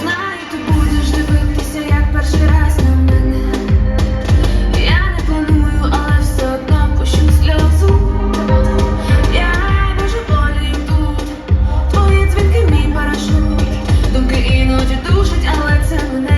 Знаю, ти будеш дивитися, як перший раз на мене. Я не планую, але все одно пущу сльозу. Я дуже болію тут. Твої дзвінки, мій парашут. Думки іноді душать, але це мене.